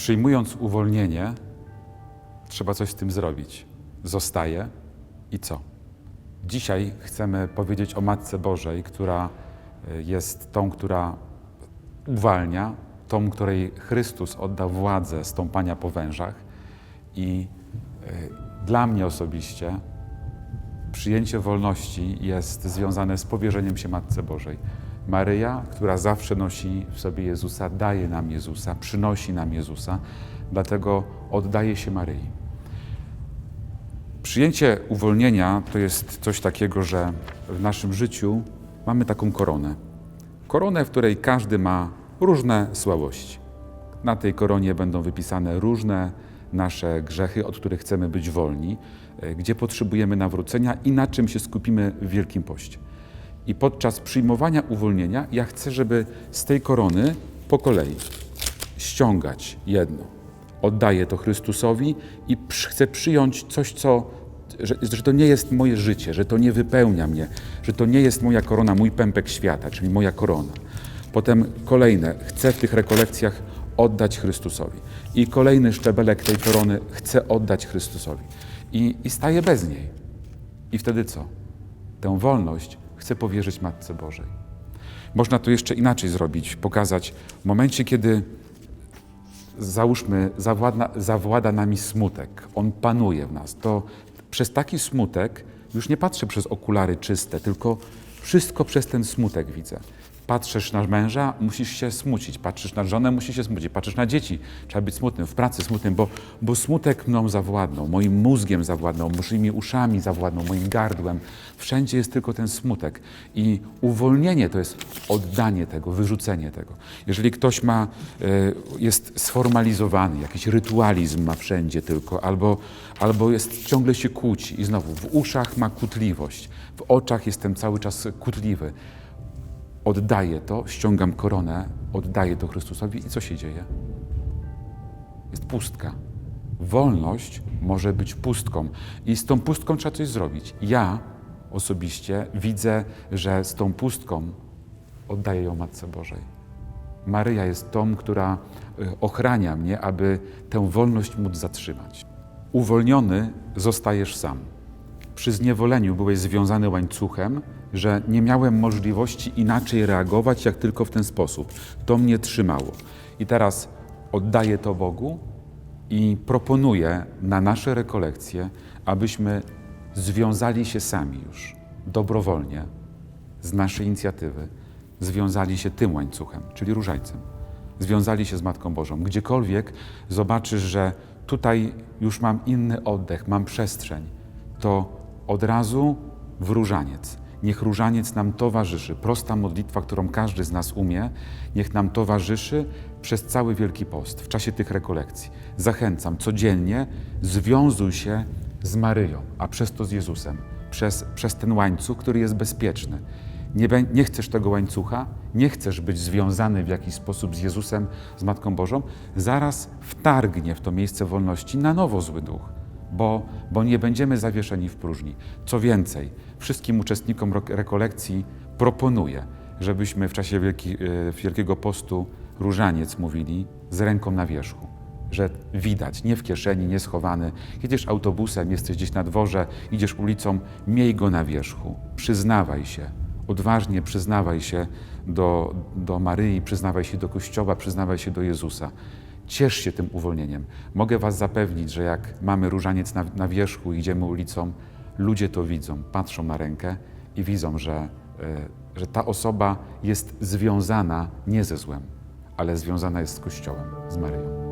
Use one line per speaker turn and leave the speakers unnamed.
Przyjmując uwolnienie, trzeba coś z tym zrobić. Zostaje i co? Dzisiaj chcemy powiedzieć o Matce Bożej, która y, jest tą, która uwalnia, tą, której Chrystus oddał władzę stąpania po wężach. I y, dla mnie osobiście przyjęcie wolności jest związane z powierzeniem się Matce Bożej. Maryja, która zawsze nosi w sobie Jezusa, daje nam Jezusa, przynosi nam Jezusa, dlatego oddaje się Maryi. Przyjęcie uwolnienia to jest coś takiego, że w naszym życiu mamy taką koronę. Koronę, w której każdy ma różne słabości. Na tej koronie będą wypisane różne nasze grzechy, od których chcemy być wolni, e, gdzie potrzebujemy nawrócenia i na czym się skupimy w Wielkim Poście. I podczas przyjmowania uwolnienia ja chcę, żeby z tej korony po kolei ściągać jedno. Oddaję to Chrystusowi i chcę przyjąć coś, co, że, że to nie jest moje życie, że to nie wypełnia mnie, że to nie jest moja korona, mój pępek świata, czyli moja korona. Potem kolejne, chcę w tych rekolekcjach oddać Chrystusowi. I kolejny szczebelek tej korony chcę oddać Chrystusowi. I, i staję bez niej. I wtedy co? Tę wolność chcę powierzyć Matce Bożej. Można to jeszcze inaczej zrobić, pokazać w momencie, kiedy załóżmy, zawładna, zawłada nami smutek, on panuje w nas, to przez taki smutek już nie patrzę przez okulary czyste, tylko wszystko przez ten smutek widzę. Patrzysz na męża, musisz się smucić. Patrzysz na żonę, musisz się smucić. Patrzysz na dzieci, trzeba być smutnym. W pracy smutnym, bo, bo smutek mną zawładnął, moim mózgiem zawładnął, moimi uszami zawładnął, moim gardłem. Wszędzie jest tylko ten smutek. I uwolnienie to jest oddanie tego, wyrzucenie tego. Jeżeli ktoś ma, e, jest sformalizowany, jakiś rytualizm ma wszędzie tylko, albo, albo jest, ciągle się kłóci i znowu w uszach ma kłótliwość, w oczach jestem cały czas kłótliwy. Oddaję to, ściągam koronę, oddaję to Chrystusowi i co się dzieje? Jest pustka. Wolność może być pustką i z tą pustką trzeba coś zrobić. Ja osobiście widzę, że z tą pustką oddaję ją Matce Bożej. Maryja jest tą, która y, ochrania mnie, aby tę wolność móc zatrzymać. Uwolniony zostajesz sam. Przy zniewoleniu byłeś związany łańcuchem, że nie miałem możliwości inaczej reagować, jak tylko w ten sposób. To mnie trzymało. I teraz oddaję to Bogu i proponuję na nasze rekolekcje, abyśmy związali się sami już, dobrowolnie, z naszej inicjatywy, związali się tym łańcuchem, czyli różańcem. Związali się z Matką Bożą. Gdziekolwiek zobaczysz, że tutaj już mam inny oddech, mam przestrzeń, to od razu w różaniec. Niech różaniec nam towarzyszy. Prosta modlitwa, którą każdy z nas umie, niech nam towarzyszy przez cały Wielki Post, w czasie tych rekolekcji. Zachęcam, codziennie związuj się z Maryją, a przez to z Jezusem, przez, przez ten łańcuch, który jest bezpieczny. Nie, nie chcesz tego łańcucha, nie chcesz być związany w jakiś sposób z Jezusem, z Matką Bożą, zaraz wtargnie w to miejsce wolności na nowo zły duch bo, bo nie będziemy zawieszeni w próżni. Co więcej, wszystkim uczestnikom rekolekcji proponuję, żebyśmy w czasie Wielki, e, Wielkiego Postu różaniec mówili z ręką na wierzchu. Że widać, nie w kieszeni, nie schowany. Jedziesz autobusem, jesteś gdzieś na dworze, idziesz ulicą, miej go na wierzchu. Przyznawaj się, odważnie przyznawaj się do, do Maryi, przyznawaj się do Kościoła, przyznawaj się do Jezusa. Ciesz się tym uwolnieniem. Mogę Was zapewnić, że jak mamy różaniec na, na wierzchu, idziemy ulicą, ludzie to widzą, patrzą na rękę i widzą, że, e, że ta osoba jest związana nie ze złem, ale związana jest z Kościołem, z Maryją.